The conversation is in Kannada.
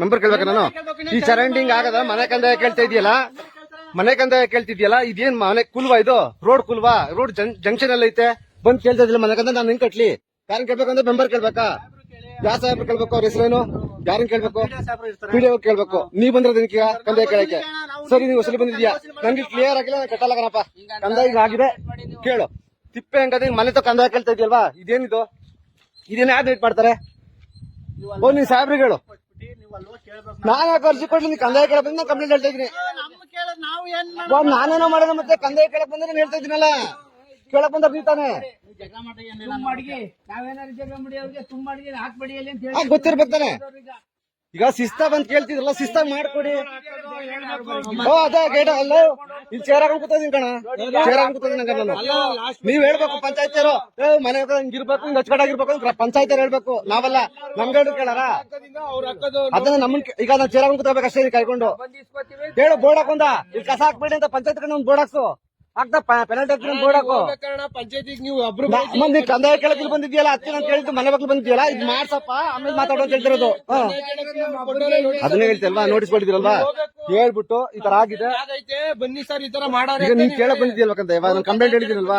ಮೆಂಬರ್ ಕೇಳ್ಬೇಕ ನಾನು? ಈ ಸರೌಂಡಿಂಗ್ ಆಗದ ಮನೆ ಕಂದಾಯ ಕೇಳ್ತಾ ಇದೆಯಲ್ಲ? ಮನೆ ಕಂದಾಯ ಕೇಳ್ತಿದ್ಯಲ್ಲ ಇದೇನ್ ಮನೆ ಕುಲ್ವಾ ಇದು? ರೋಡ್ ಕುಲ್ವಾ? ರೋಡ್ ಜಂಕ್ಷನ್ ಅಲ್ಲಿ ಐತೆ. ಬಂದ್ ಕೇಳ್ತಾ ಇದ್ದಿಲ್ಲ ಮನೆ ಕಂದ ನಾನು ಹೆಂಗ್ ಕಟ್ಲಿ. ಯಾರನ್ ಕೇಳ್ಬೇಕಂದ್ರೆ ಮೆಂಬರ್ ಕೇಳ್ಬೇಕಾ? ಯಾವ ಸಾಹೇಬ್ರು ಕೇಳ್ಬೇಕು ಅವ್ರ ಹೆಸರೇನು ಯಾರನ್ ಕೇಳ್ಬೇಕು? ವಿಡಿಯೋ ಕೇಳ್ಬೇಕು. ನೀವ್ ದಿನಕ್ಕೆ ಕಂದಾಯ ಕೇಳಕ್ಕೆ. ಸರಿ ನೀವು ಹೊಸಲಿ ಬಂದಿದ್ಯಾ ನನ್ಗೆ ಕ್ಲಿಯರ್ ಆಗಿಲ್ಲ ಕಟ್ಟಲ್ಲಪ್ಪ ಕಟ್ಟಲ್ಲ ಕಣಪ್ಪ. ಕಂದಾಯ ಈಗ ಆಗಿದೆ. ಕೇಳು. ತಿಪ್ಪೆ ಹಂಗದ ಮನೆ ತೋ ಕಂದಾಯ ಕೇಳ್ತಾ ಇದೆಯಲ್ವಾ? ಇದೇನಿದು? ಇದೇನ್ ಯಾರು ಮಾಡ್ತಾರೆ? ಓ ನೀನ್ ಸಾಹೇಬ್ರಿಗೆ ಹೇಳು. ನಾನು ಯಾಕೆ ಅರ್ಜಿ ಕೊಡ್ಲಿ ನೀನ್ ಕಂದಾಯ ಕೇಳಕ್ ಬಂದ್ರೆ ನಾನು ಕಂಪ್ಲೇಂಟ್ ಹೇಳ್ತಾ ಇದ್ದೀನಿ. ನಾವು ಏನ್ ಓ, ನಾನೇನೋ ಮಾಡಿದ ಮತ್ತೆ ಕಂದಾಯ ಕೇಳಕ್ ಬಂದ್ರೆ ನಾನು ಹೇಳ್ತಾ ಇದ್ದೀನಲ್ಲ? ಕೇಳಕ್ ಬಂದ ಬೀತಾನೆ ಗೊತ್ತಿರ್ಬೇಕಾನೆ ಈಗ ಸಿಸ್ತಾ ಬಂದ್ ಕೇಳ್ತಿದ್ರಲ್ಲ ಶಿಸ್ತಾಗ್ ಮಾಡ್ಕೊಡಿ. ಓ ಅದೇ ಗೇಟ ಅಲ್ಲ. ಇಲ್ಲಿ ಚೇರ್ ಹಾಕೊಂಡ್ ಕೂತಿದ್ದೀನಿ ಕಣ. ಚೇರ್ ಹಾಕೊಂಡ್ ಕೂತಿದ್ದೀನಿ ಹಂಗ ನಾನು ನೀವ್ ಹೇಳ್ಬೇಕು ಪಂಚಾಯತಿಯರು ಏ ಮನೆ ಹಿಂಗಿರ್ಬೇಕು ಹಿಂಗ್ ಅಚ್ಚುಕಟ್ಟಾಗಿರ್ಬೇಕು ಅಂತ ಪಂಚಾಯತಿಯರು ಹೇಳ್ಬೇಕು. ನಾವಲ್ಲ ನಮ್ಗೆ ಕೇಳಾರ ಅದನ್ನ ನಮ್ಮನ್ ಈಗ ನಾನು ಚೇರ್ ಹಾಕೊಂಡ್ ಕೂತ್ಕೋಬೇಕು ಅಷ್ಟೇ ಕೈಕೊಂಡು. ಹೇಳು ಬೋರ್ಡ್ ಹಾಕೊಂಡ. ಇಲ್ಲಿ ಕಸ ಹಾಕ್ಬೇಡಿ ಅಂತ ಪಂಚಾಯತ್ ಕಡೆ ಒಂದು ಬೋರ್ಡ್ ಹಾಕ್ಸು. ಪೆನಾಲ್ಟಿ ಹಾಕ್ತೀನಿ ಬೋರ್ಡ್ ಹಾಕು. ಪಂಚಾಯತಿಗೆ ನೀವು ಒಬ್ರು ಮಂದಿ ಕಂದಾಯ ಬಂದಿದ್ಯಲ್ಲ ಮನೆ ಬಗ್ಗೆ ಬಂದಿದ್ಯಲ್ಲ ಇದು ಮಾಡ್ಸಪ್ಪ ಆಮೇಲೆ ಮಾತಾಡೋ ಅಂತ ಹೇಳ್ತಿರೋದು. ಅದನ್ನೇ ಹೇಳ್ತಿಲ್ವಾ ನೋಟಿಸ್ ಕೊಟ್ಟಿದ್ದೀರಲ್ವಾ? ಹೇಳ್ಬಿಟ್ಟು ಈ ತರ ಆಗಿದೆ. ಆಗೈತೆ ಬನ್ನಿ ಸರ್ ಈ ತರ ಮಾಡಾರೆ ಈಗ ನೀನ್ ಕೇಳಕ್ ಬಂದಿದ್ಯಲ್ವಾ ಕಂಪ್ಲೇಂಟ್ ಹೇಳಿದ್ದೀನಲ್ವಾ?